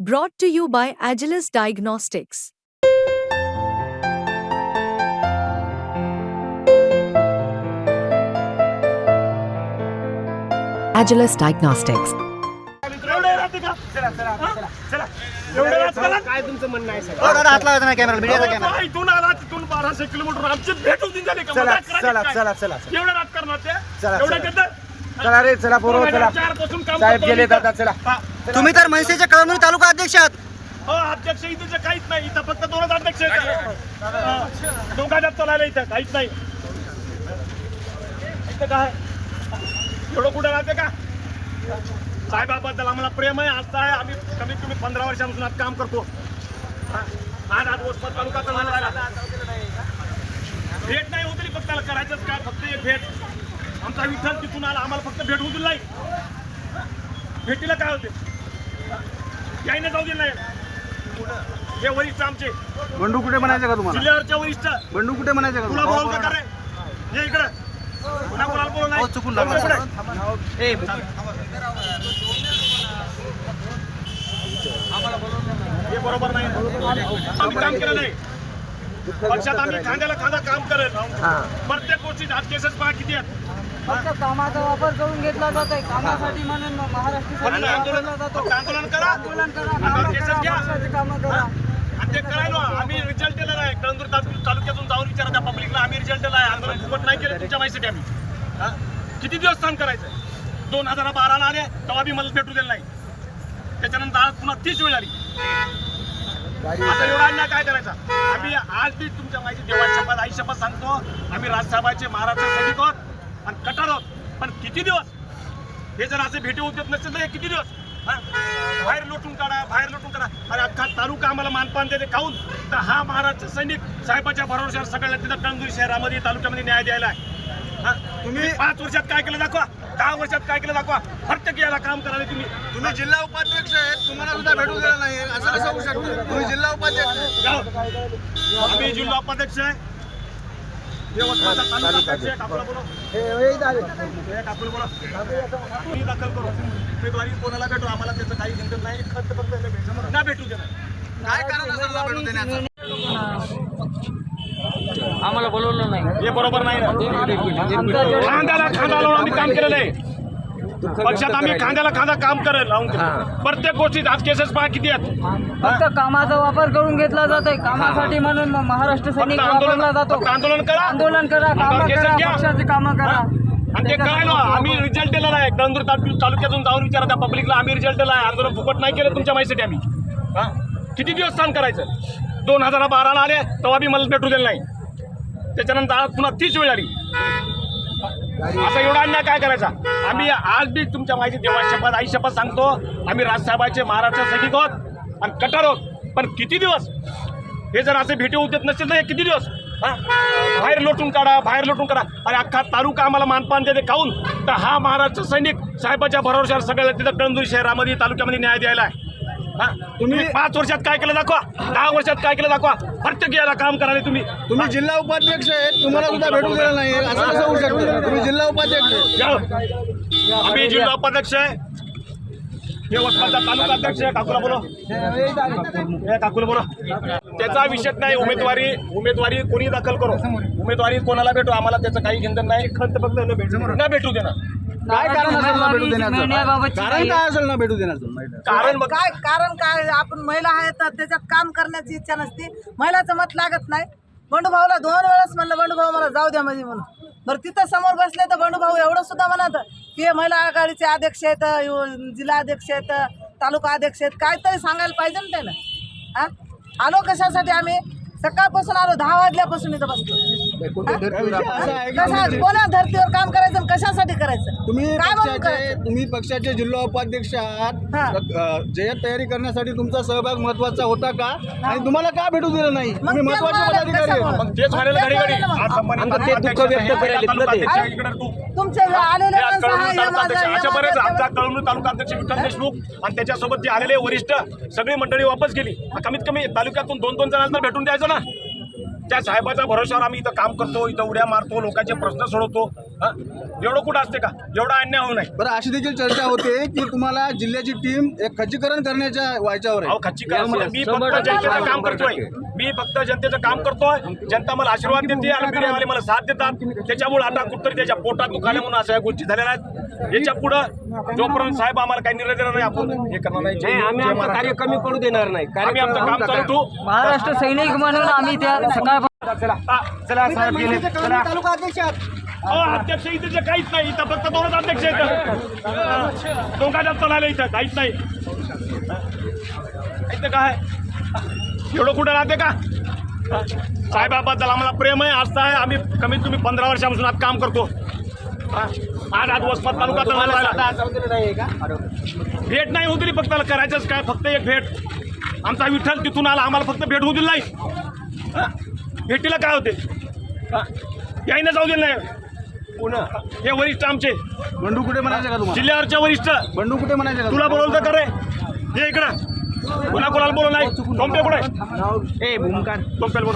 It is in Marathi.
Brought to you by Agilus Diagnostics. Agilus Diagnostics. एवढे राहते का चला चला चला एवढे राहते काय तुमचं म्हणणं आहे साहेब हो, दादा हात लावायचा नाही कॅमेरा मीडियाचा कॅमेरा का इथून आला तिथून बाराशे किलोमीटर आमची भेट होती झाली का चला मजाक करायची चला काय? चला चला एवढं राजकारणात ते चला, एवढं चला. घेतं चला रे चला पोरं चला चारपासून काम साहेब करतो गेले इथं. दादा चला हा. तुम्ही तर मनसेचे कळमनुरी तालुका अध्यक्ष आहात. हो अध्यक्ष इथे काहीच नाही. इथं फक्त दोनच अध्यक्ष आहेत. हा. चालायला इथं. काहीच नाही. इथं काय? एवढं कुठं राहते का? साहेबाबद्दल आम्हाला प्रेम आहे. आता आहे आम्ही कमीत कमी पंधरा वर्षापासून आज काम करतो. आज आज वसमत तालुका भेट नाही होतली फक्त. त्याला करायचंच काय? फक्त एक भेट. आमचा विठ्ठल तिथून आला. आम्हाला फक्त भेट होतील नाही. भेटीला काय होते? यायने जाऊ दिलं नाही. हे वरिष्ठ आमचे. बंडू कुठे म्हणायचं का तुम्हाला? वरिष्ठ. बंडू कुठे म्हणायचं का तुला तुम्हाला? का रे? ये इकडं. पुन्हा कोणाला बोलू नाही. चुकून जाऊ लागलं. इकडे. हे बरोबर नाही. आम्ही काम केलं नाही. पक्षात आम्ही खांद्याला खांदा काम करत प्रत्येक गोष्टीत आज केसेस पहा किती आहेत. फक्त कामाचा वापर करून घेतला जात आहे. कामासाठी म्हणून महाराष्ट्र आंदोलन जातो. आंदोलन करा. आंदोलन करा. कामं करा. आणि ते करायला आम्ही रिझल्ट दिला नाही कळंदूर तालु- तालुक्यातून जाऊन विचारा त्या पब्लिकला आम्ही रिझल्ट दिला आहे. आंदोलन फुकट नाही केलं तुमच्या माहितीसाठी आम्ही? किती दिवस स्थान करायचं दोन हजार बाराला आले तेव्हा बी मला भेटू दिलं नाही. त्याच्यानंतर आज पुन्हा तीच वेळ आली आता एवढा अन्याय काय करायचा? आम्ही आज बी तुमच्या माहिती देवाची शपथ आई शपथ सांगतो. आम्ही राजसाहेबाचे महाराष्ट्र सैनिक आहोत. आणि कटार आहोत. पण किती दिवस? हे जर असे भेटी होत येत नसतील तर हे किती दिवस? बाहेर लोटून काढा बाहेर लोटून काढा. अरे अख्खा तालुका आम्हाला मानपान देते. खाऊन तर हा महाराष्ट्र सैनिक साहेबाच्या भरोश्यावर सगळ्या तिथं कळंदूर शहरामध्ये तालुक्यामध्ये न्याय द्यायला आहे. हा? तुम्ही पाच वर्षात काय केलं दाखवा. दहा वर्षात काय केलं दाखवा. प्रत्येक याला काम करायला तुम्ही. तुम्ही जिल्हा उपाध्यक्ष आहेत. तुम्हाला सुद्धा भेटू दिलं नाही असं कसं होऊ शकतं? तुम्ही जिल्हा उपाध्यक्ष. आम्ही जिल्हा उपाध्यक्ष आहे. दाखल करू उमेदवारी कोणाला भेटू आम्हाला त्याचं काही चिंतन नाही खत फक्त याला भेटू. ना भेटू देणार काय कारण असेल ना भेटू देण्याचं आम्हाला बोलवलं नाही हे बरोबर नाही ना. खांदा लावून आम्ही काम केलेलं आहे पक्षात आम्ही खांद्याला खांदा काम करेल. लावून प्रत्येक गोष्टीत आज केसेस पहा किती आहेत. फक्त कामाचा वापर करून घेतला जात आहे कामासाठी म्हणून महाराष्ट्र फक्त सैनिक आंदोलन वापरला जातो. फक्त आंदोलन करा. आंदोलन करा कामं आंदोलन करा केसेस घ्या. पक्षाची कामं करा. आणि ते करायला आम्ही रिझल्ट दिलेला आहे. तालु- तालुक्यातून जाऊन विचारा त्या पब्लिकला आम्ही रिझल्ट दिला आहे आंदोलन फुकट नाही केलं तुमच्या माहितीसाठी आम्ही. हा? किती दिवस स्थान करायचं? दोन हजार बाराला आले तेव्हा बी मला भेटू दिलं नाही. त्याच्यानंतर आज पुन्हा तीच वेळ आली. असं एवढा अन्याय काय करायचा? आम्ही आज बी तुमच्या माहिती देवा शपथ आई शपथ सांगतो. आम्ही राजसाहेबाचे महाराष्ट्र सैनिक आहोत आणि कट्टर आहोत. पण किती दिवस? हे जर असे भेटी होत नसेल तर हे किती दिवस? हा? बाहेर लोटून काढा बाहेर लोटून काढा. अरे अख्खा तालुका आम्हाला मानपान देते खाऊन. तर हा महाराष्ट्र सैनिक साहेबाच्या भरोशावर सगळ्या तिथं कळंदूर शहरामध्ये तालुक्यामध्ये न्याय द्यायला आहे. हा? तुम्ही पाच वर्षात काय केलं दाखवा. दहा वर्षात काय केलं दाखवा. प्रत्येक याला काम करायला तुम्ही. तुम्ही जिल्हा उपाध्यक्ष आहेत तुम्हाला सुद्धा भेटू दिलं नाही. असं कसं होऊ शकतं? तुम्ही जिल्हा उपाध्यक्ष आहे. जाओ. आम्ही जिल्हा उपाध्यक्ष आहे. यवतमाळचा तालुका अध्यक्ष आहे. काकूला बोलो. हे काकूला बोलो. त्याचा विषय नाही. उमेदवारी उमेदवारी कोणी दाखल करो. उमेदवारी कोणाला भेटू? आम्हाला त्याचं काही चिंतन नाही. खंत फक्त न भेटू. न भेटू देणार काय कारण असेल ना भेटू देण्याचं? कारण काय असेल ना भेटू देण्याचं? कारण बघ काय कारण काय आपण महिला आहेत तर त्याच्यात काम करण्याची इच्छा नसते. महिलाचं मत लागत नाही. बंडूभाऊला दोन वेळेस म्हणलं बंडूभाऊ मला जाऊ द्या मध्ये म्हणून. बरं तिथं समोर बसले तर बंडूभाऊ एवढं सुद्धा म्हणत की हे महिला आघाडीचे अध्यक्ष आहेत यु- जिल्हा अध्यक्ष आहेत तालुका अध्यक्ष आहेत काहीतरी सांगायला पाहिजे ना त्यानं हा आलो कशासाठी आम्ही? सकाळपासून आलो दहा वाजल्यापासून इथं बसतो कोणा धर्तीवर काम करायचं आणि कशासाठी करायचं? तुम्ही काय म्हणून पक्षाचे करायचं? तुम्ही पक्षाचे जिल्हा उपाध्यक्ष आहात. अ, जय्यत तयारी करण्यासाठी तुमचा सहभाग महत्त्वाचा होता का? आणि तुम्हाला का भेटू दिलं नाही? मग तुम्ही तेच महत्त्वाचे म्हणाले, पदाधिकारी कशामुळे? आहेत. मग तेच आज आमचं ते दुःख व्यक्त करायला तालुका ते. अध्यक्ष इकडे तू. तुमचे आलेले हे आज माणसं कळवणूक तालुका माझं, अध्यक्ष अशा बरेच माझं, आमचा कळवणूक तालुका अध्यक्ष विठ्ठल देशमुख आणि त्याच्यासोबत जे आलेले वरिष्ठ सगळी मंडळी वापस गेली. कमीत कमी तालुक्यातून दोन दोन जणांना भेटून द्यायचं ना. त्या साहेबाच्या भरोशावर आम्ही इथं काम करतो इथं उड्या मारतो लोकांचे प्रश्न सोडवतो. हा? एवढं कुठं असते का? एवढा अन्याय होऊ नये. बरं अशी देखील चर्चा होते की तुम्हाला जिल्ह्याची टीम एक खच्चीकरण करण्याच्या व्हायच्यावर अहो खच्चीकरण म्हणजे मी फक्त जनतेचं काम करतोय. मी फक्त जनतेचं काम करतोय. जनता मला आशीर्वाद देते आणि मीडियावाले मला साथ देतात. त्याच्यामुळे आता कुठतरी त्याच्या पोटात दुखाल्या म्हणून अशा गोष्टी झालेल्या आहेत. याच्या पुढं जोपर्यंत साहेब आम्हाला काही निर्णय देणार नाही आपण हे करणार नाही. आम्ही आमचं. कार्य कमी पडू देणार नाही. आम्ही आमचं काम चालू ठेवू. महाराष्ट्र सैनिक म्हणून आम्ही त्या सकाळ हा, चला. साहेब गेले. चला. तालुका अध्यक्ष अध्यक्ष इथे जे काहीच नाही इथं फक्त दोनच अध्यक्ष आहेत. दोघा जास्त झाले इथं काहीच नाही. इथं काय? एवढं कुठं राहते का? साहेबाबद्दल आम्हाला प्रेम आहे आस्था आहे. आम्ही कमीत कमी पंधरा वर्षापासून आज काम करतो. हा. आज आज वसमत तालुका भेट नाही होती फक्त करायचंच काय फक्त एक भेट. आमचा विठ्ठल तिथून आला आम्हाला फक्त भेट होऊ दिली नाही? भेटीला काय होते? हा? यायनं जाऊ दिलं नाही. पुन्हा? हे वरिष्ठ आमचे. बंडू कुठे म्हणायचं का तुम्हाला? जिल्ह्यावरच्या वरिष्ठ. बंडू कुठे म्हणायचं का तुला बोलवलं तर रे. ये इकडं. पुन्हा कोणाला बोलव नाही. टोंपे कुठे? ए भूमकार टोंपेल बोल